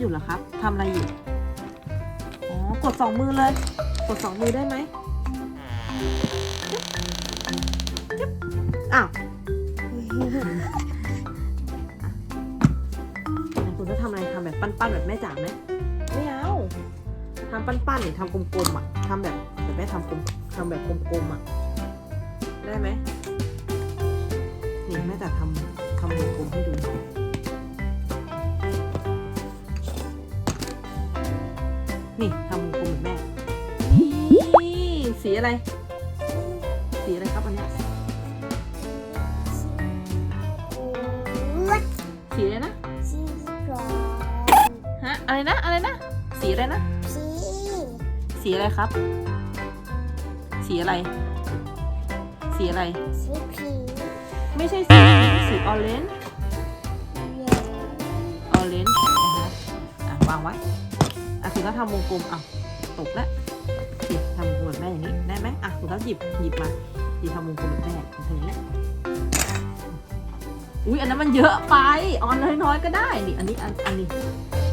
อยู่เหรอครับทำอะไรอยู่ อ๋อ กดสองมือเลย กดสองมือได้ไหมจึ๊บอ้าวคุณจะทำอะไรทำแบบปั้นๆแบบแม่จ๋าไหมไม่เอาทำปั้นๆหรือทำกลมๆอะทำแบบแบบแม่ทำกลมทำแบบกลมๆอะ ได้ไหมนี่แม่แต่ทำทำวงกลมให้ดู นี่ทำกลมเหมือนแม่ นี่สีอะไร สีอะไรครับอันเนี้ยสีอะไรนะฮะ อะไรนะ อะไรนะ สีอะไรนะ สี สีอะไรครับ สีอะไร สีอะไร สีผีไม่ใช่สี สีออเรนจ์ออเรนจ์นะคะอะวางไว้ คุณก็ทำวงกลมอะตกแล้วสิทำวงกลมแบบแม่อย่างนี้ได้ไหมอะคุณก็หยิบหยิบมาหยิบทำวงกลมแบบแม่ทำอย่างนี้อุ้ยอันนั้นมันเยอะไปออนน้อยๆก็ได้นี่อันนี้อันอันนี้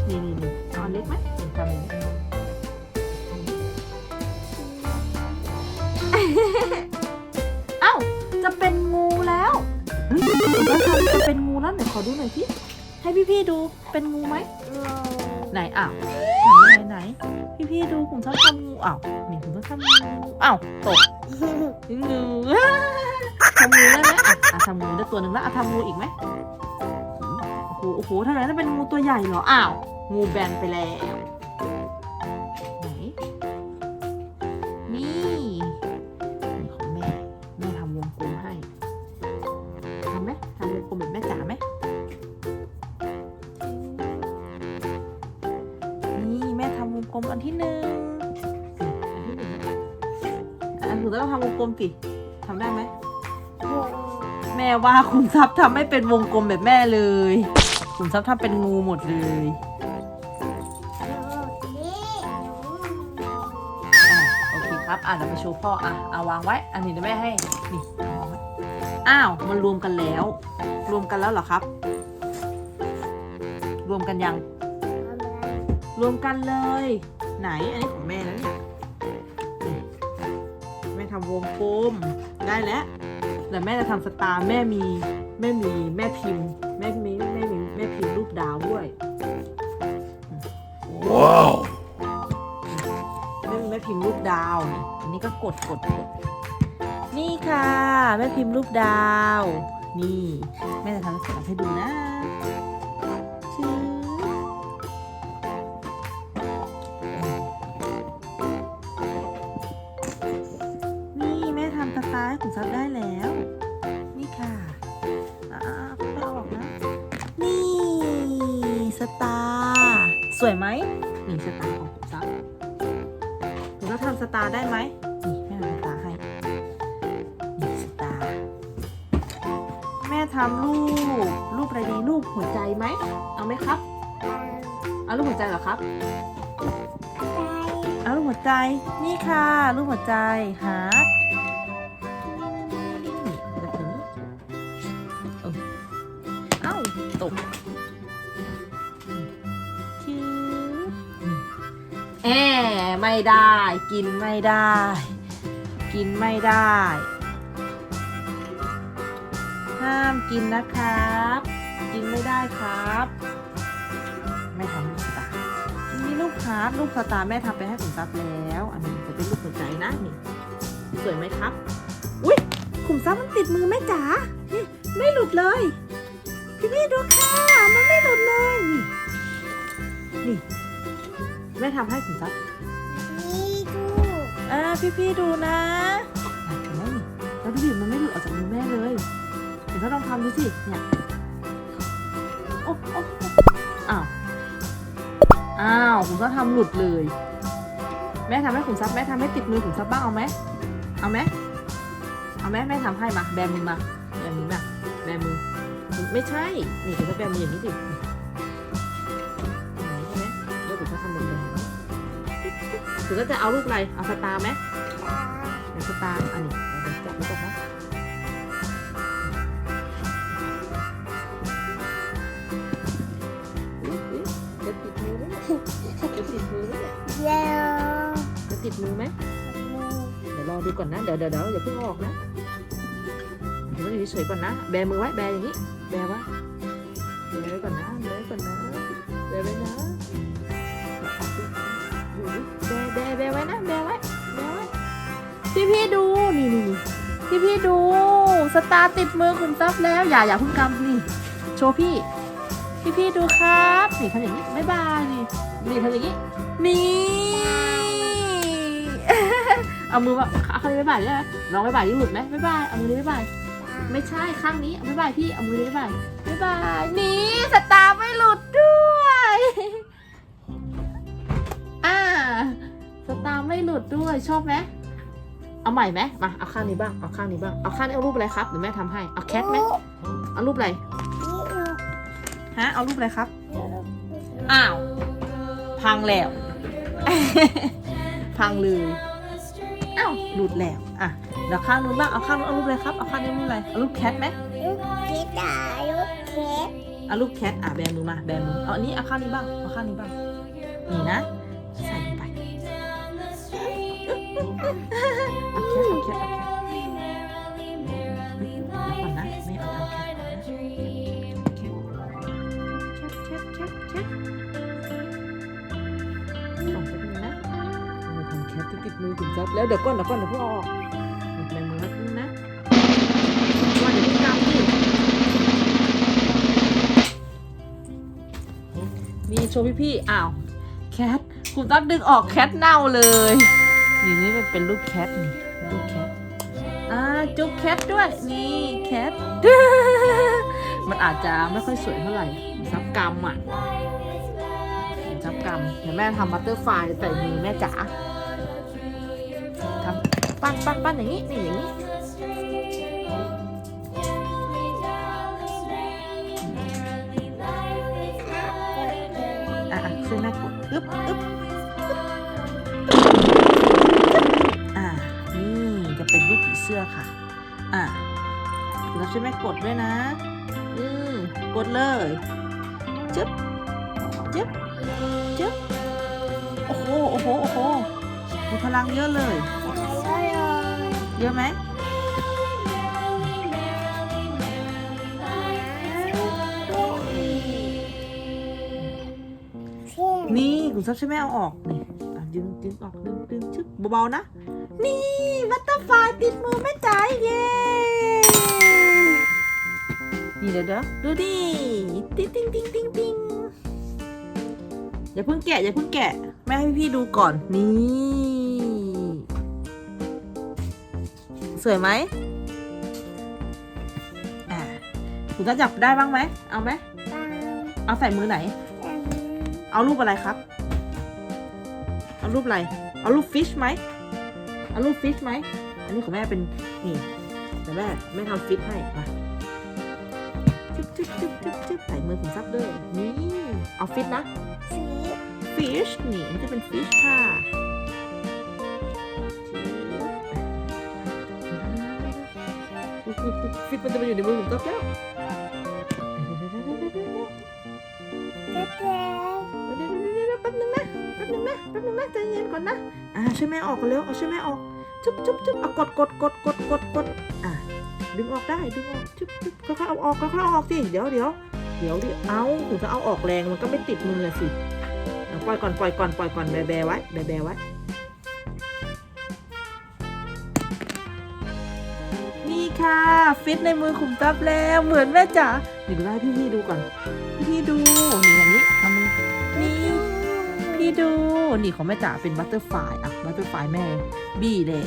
นี่นี่นี่ออนเล็กไหมทำอย่างนี้เอ้าจะเป็นงูแล้วจะเป็นงูแล้วไหนขอดูหน่อยสิให้พี่ๆดูเป็นงูไหมไหนอ้าว นไหนไหนพี่ๆดูผมชอบทำงูอ้าวนี่ผมชอบทำงูอ้าวตกงูทำงูได้ไหมอะอะทำงูได้ตัวหนึ่งแล้วอะทำงูอีกไหมโอ้โหโอ้โหทำไมต้องเป็นงูตัวใหญ่เหรออ้าวงูแบนไปแล้ว วงกลมอันที่หนึ่งอันที่หนึ่งอันหนูต้องทำวงกลมสิทำได้ไหมแม่ว่าคุณทรัพย์ทำไม่เป็นวงกลมแบบแม่เลยคุณทรัพย์ทำเป็นงูหมดเลยอโอเคครับอะเดี๋ยวไปโชว์พ่ออะเอาวางไว้ อันนี้เดี๋ยวแม่ให้นี่อ้าวมันรวมกันแล้ว รวมกันแล้วเหรอครับ รวมกันยัง รวมกันเลย ไหนอันนี้ของแม่แล้วเนี่ยนี่แม่ทำวงกลมได้แล้วแต่แม่จะทำสตาร์แม่มีแม่มีแม่พิมพ์แม่มีแม่มีแม่พิมพ์รูปดาวด้วย Wow. แม่แม่พิมพ์รูปดาวนี่อันนี้ก็กดกดกดนี่ค่ะ แม่พิมพ์รูปดาว นี่ แม่จะทำให้ให้ดูนะำสตาร์ให้ขุนทรัพย์ได้แล้ว นี่ค่ะอ่าไม่เอาออกนะ นี่สตาร์สวยไหมนี่สตาร์ของขุนทรัพย์หนูจะทำสตาร์ได้ไหมนี่แม่ทำสตาร์ให้นี่สตาร์แม่ทำรูปรูปอะไรดีรูปหัวใจไหมเอาไหมครับเอารูปหัวใจเหรอครับเอารูปหัวใจ นี่ค่ะ รูปหัวใจฮาร์ ไม่ได้ กินไม่ได้ กินไม่ได้ ห้ามกินนะครับ กินไม่ได้ครับ ไม่ทำลูกสตาร์มีลูกฮาร์ดลูกสตาร์แม่ทำไปให้ขุนทรัพย์แล้ว อันนี้จะเป็นลูกหัวใจนะนี่สวยไหมครับ อุ้ยขุมทรัพย์มันติดมือแม่จ๋านี่ไม่หลุดเลยพี่พี่ดูค่ะ มันไม่หลุดเลย นี่ นี่ แม่ทำให้ขุนทรัพย์ อ่าพี่พี่ๆดูนะอะเห็นไม่แล้วดูดิมันไม่หลุดออกจากมือแม่เลย เดี๋ยวก็ลองทำดูสิ เนี่ยโอ้โอ้โอ้อ้าว อ้าวขุนทรัพย์ทำหลุดเลย แม่ทำให้ขุนทรัพย์แม่ทำให้ติดมือขุนทรัพย์บ้างเอาไหมเอาไหมเอาไหมแม่ทำให้มา แบมือมา แบมือมา แบมือ ไม่ใช่ นี่ขุนทรัพย์แบมืออย่างนี้สิ ถึงก็จะเอารูปอะไรเอาสตาร์ไหมเอาสตาร์อันนี้จับไว้ก่อนนะจะติดมือไหมจะติดมือไหมเยจะติดมือไหมเดี๋ยวรอดูก่อนนะเดี๋ยวเดี๋ยวเดี๋ยวอย่าเพิ่งออกนะเดี๋ยวอยู่เฉยก่อนนะ แบมือไว้แบอย่างนี้ แบไว้แบไว้ก่อนนะแบไว้ก่อนนะแบไว้นะ ไว้นะแบไว้แบไว้พี่พี่ดูนี่นี่พี่พี่ดูสตาร์ติดมือคุณต๊อบแล้วอย่าอย่าเพิ่งกำนี่โชว์พี่ พี่พี่ดูครับนี่ทำอย่างนี้บ๊ายบายนี่นี่ทำอย่างนี้นี่เอามือมาเอาเขาบ๊ายบายได้ไหมลองบ๊ายบายที่หลุดไหมบ๊ายบายเอามือนี้บ๊ายบายไม่ใช่ข้างนี้บ๊ายบายพี่เอามือนี้บ๊ายบายบ๊ายบายนี่สตาร์ไม่หลุดด้วย สตาร์ไม่หลุดด้วยชอบไหมเอาใหม่ไหมมาเอาข้างนี้บ้างเอาข้างนี้บ้างเอาข้างนี้เอารูปอะไรครับเดี๋ยวแม่ทำให้เอาแคทไหมเอารูปอะไรฮะเอารูปอะไรครับอ้าวพังแล้ว พังเลยอ้าวหลุดแล้วอะเดี๋ยวข้างนู้นบ้างเอาข้างนู้นเอารูปอะไรครับเอาข้างนี้รูปอะไรเอารูปแคทไหมลูกเค้กอะลูกเค้กเอารูปแคทอะแบมือมาแบมือเอาอันนี้เอาข้างนี้บ้างเอาข้างนี้บ้างนี่นะ เอาแคทเอาแคทเอาแคทเดี๋ยวก่อนนะไม่เอาทำแคทก่อนนะแคทแคทแคทแคทแคทส่งนะทำแคทติดมือถึงจับแล้วเดี๋ยวก่อนเดี๋ยวก่อนเดี๋ยวพิ่งอออกหยิบแบมือมาขึ้นนะว่าเดี๋ยวพิ่งกำดินี่โชว์พี่ๆอ้าวแคทคุณต้องดึงออกแคทเน่าเลย นี่นี่มันเป็นรูปแคทนี่รูปแคทอ่าจุ๊บแคทด้วยนี่แคท มันอาจจะไม่ค่อยสวยเท่าไหร่ซับกรรมอะซับกรรมเดี๋ยวแม่ทำบัตเตอร์ไฟล์ใส่มือแม่จ๋าทำปั้นปั้นปั้นอย่างนี้นี่อย่างนี้อะอะช่วยแม่กดอึ๊บ สื้อค่ะ อะแล้วช่วยแม่กดด้วยนะ อืมกดเลยจึ๊บจึ๊บจึ๊บโอ้โห โอ้โห โอ้โห มีพลังเยอะเลย เยอะไหมนี่คุณซับช่วยแม่เอาออกนี่อะดึงดึงออกดึงดึงชึบเบาๆนะ นี่บัตเตอร์ไฟลายติดมือ ดี๋ยวเดี๋ยวดูดิติ๊งติ๊งติ๊งติ๊งติ๊งอย่าเพิ่งแกะอย่าเพิ่งแกะแม่ให้พี่ๆดูก่อนนี่ สวยไหมอ่าคุณจะจับได้บ้างไหมเอาไหมเอาใส่มือไหน เอารูปอะไรครับ เอารูปอะไร เอารูปฟิชไหมเอารูปฟิชไหมอันนี้ของแม่เป็นนี่แต่แม่แม่ทำฟิชให้มา จึ๊บจึ๊บจึ๊บจึ๊บใส่มือผมซับเด้วยนี่เอาฟิชนะฟิชนี่มันจะเป็นฟิชค่ะฟิชมันจะมาอยู่ในมือผมซับแล้วแป๊บนึงนะแป๊บนึงนะแป๊บนึงนะใจเย็นก่อนนะ อ่าช่วยแม่ออกกันเร็ว เอาช่วยแม่ออก จุ๊บจุ๊บจุ๊บเอากดกดกดกดกดกดอะ ดึงออกได้ดึงออกจุ๊บจุ๊บค่อยๆเอาออกค่อยๆเอาออกสิเดี๋ยวเดี๋ยวเดี๋ยวดิเอาถึงจะเอาออกแรงมันก็ไม่ติดมือเลยสิเอาปล่อยก่อนปล่อยก่อนปล่อยก่อนแบแบไว้แบแบไว้นี่ค่ะฟิตในมือขุมทรัพย์แล้วเหมือนแม่จ๋าเดี๋ยวดูให้พี่ดูก่อนพี่ๆดูนี่อย่างนี้ทำมือนี่พี่ดูนี่ของแม่จ๋าเป็นบัตเตอร์ไฟอะบัตเตอร์ไฟแม่บี้เลย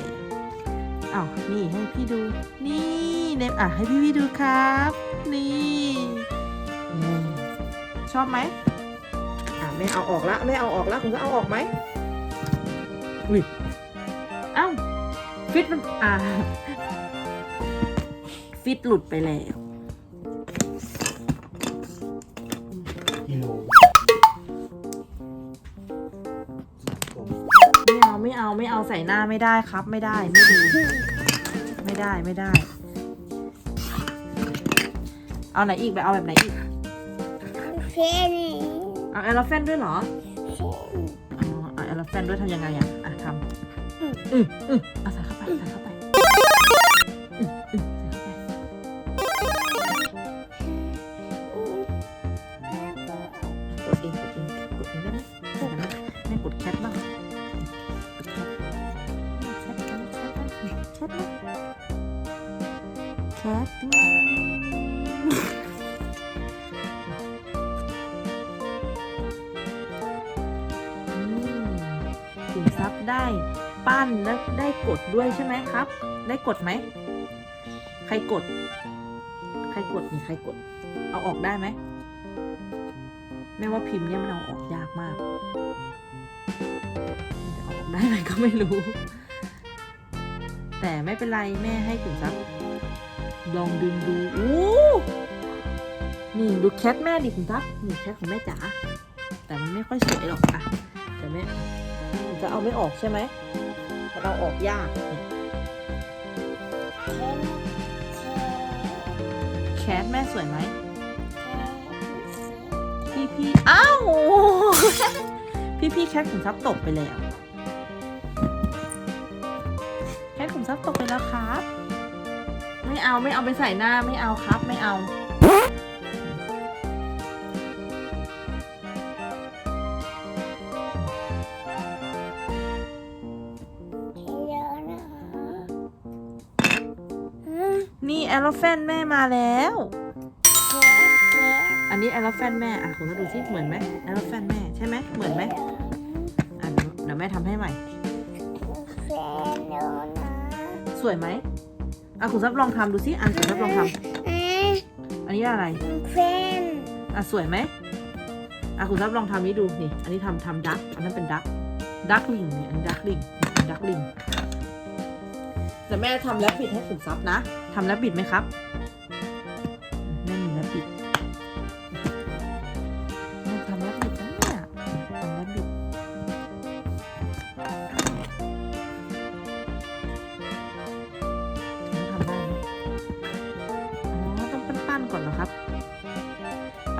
อ้าวนี่ให้พี่ดู นี่เนมอะให้พี่พี่ดูครับ นี่อืมชอบไหมอะแม่เอาออกละแม่เอาออกละคุณก็เอาออกไหมอุ้ยเอ้าฟิตมันอ่าฟิตหลุดไปแล้ว ไม่เอาไม่เอาไม่เอาใส่หน้าไม่ได้ครับ ไม่ได้ไม่ดี ไม่ได้ไม่ได้ เอาไหนอีกไปเอาแบบไหนอีกเอาเอลเฟนด้วยเหรออ๋อเอาเอลเฟนด้วยทำยังไงอะอะทำอืมอืมเอาใส่เข้าไปใส่เข้าไป แคทถึงซับได้ปั้นแล้วได้กดด้วยใช่ไหมครับ ได้กดไหม ใครกด ใครกดนี่ใครกด เอาออกได้ไหมแม่ว่าพิมพ์เนี่ยมันเอาออกยากมากจะอออกได้ไหมก็ไม่รู้ แต่ไม่เป็นไรแม่ให้ถึงซับ ลองดึงดูอู้นี่ดูแคทแม่ดิถึงซับนี่แคทของแม่จ๋าแต่มันไม่ค่อยสวยหรอกอะแต่แม่จะเอาไม่ออกใช่ไหมมันเอาออกยากแคทแม่สวยไหมพี่พี่อ้าวพี่พี่แคทขุมทรัพย์ตกไปแล้ว แคทขุมทรัพย์ตกไปแล้วครับ ไม่เอาไม่เอาไปใส่หน้าไม่เอาครับ ไม่เอานี่แอลแฟนแม่มาแล้ว อันนี้แอลแฟนแม่ อะคุณมาดูที่เหมือนไหมแอลแฟนแม่ใช่ไหมเหมือนไหมอะเดี๋ยวเดี๋ยวแม่ทำให้ใหม่ สวยไหม อะคุณซับลองทำดูสิอะคุณซับลองทำอันนี้อะไรอะสวยไหมอะคุณซับลองทำนี้ดูนี่ อันนี้ทำทำดักอันนั้นเป็นดักดักลิงนี่อันนี้ดักลิงดักลิงแต่แม่ทำแรปปิดให้คุณซับนะทำแรปปิดไหมครับ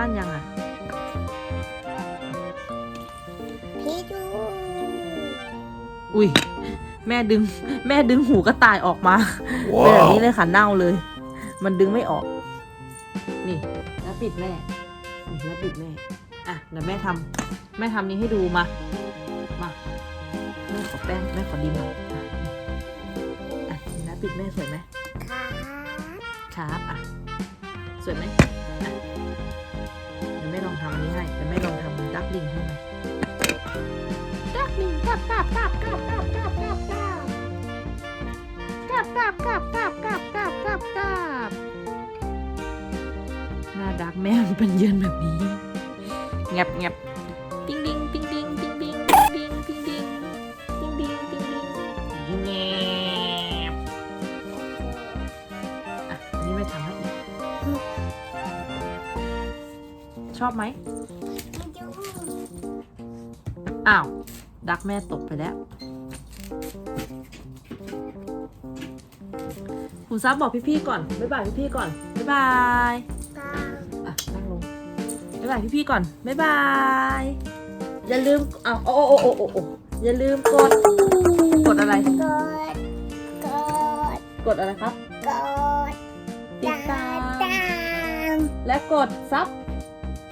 ปั้นยังอะพี่ดูอุ้ย แม่ดึง แม่ดึงหูกระต่ายออกมาเป็นแบบนี้เลยค่ะเน่าเลย มันดึงไม่ออก นี่ แล้วปิดแม่นี่แล้วปิดแม่อะเดี๋ยวแม่ทำแม่ทำนี้ให้ดูมา มาแม่ขอแป้งแม่ขอดินหน่อยอะอะนี่แล้วปิดแม่สวยไหมค่ะครับอะสวยไหมอะเดี๋ยวแม่ ลองทำอันนี้ให้แต่ไม่ลองทำดักลิงให้ไหมดักลิงกับกับกับกับกับกับกับกับกับกับกับกับกับกับกับกับหน้าดักแม่มันเป็นเยือนแบบนี้แงบแงบ ชอบไหมพี่ดูอ้าว ดักแม่ตกไปแล้วคุณซับบอกพี่ๆก่อน บ๊ายบายพี่ๆก่อน บ๊ายบายกาอะนั่งลง บ๊ายบายพี่ๆก่อน บ๊ายบาย อย่าลืมอ้าวโอ้โอ้โอ้โอ้โอ้อย่าลืมกด กดอะไร กด กด กดอะไรครับ กดติดตามตามและกดซับ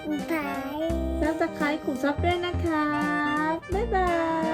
ไปซับสไครต์คุณซับด้วยนะคะ บ๊ายบาย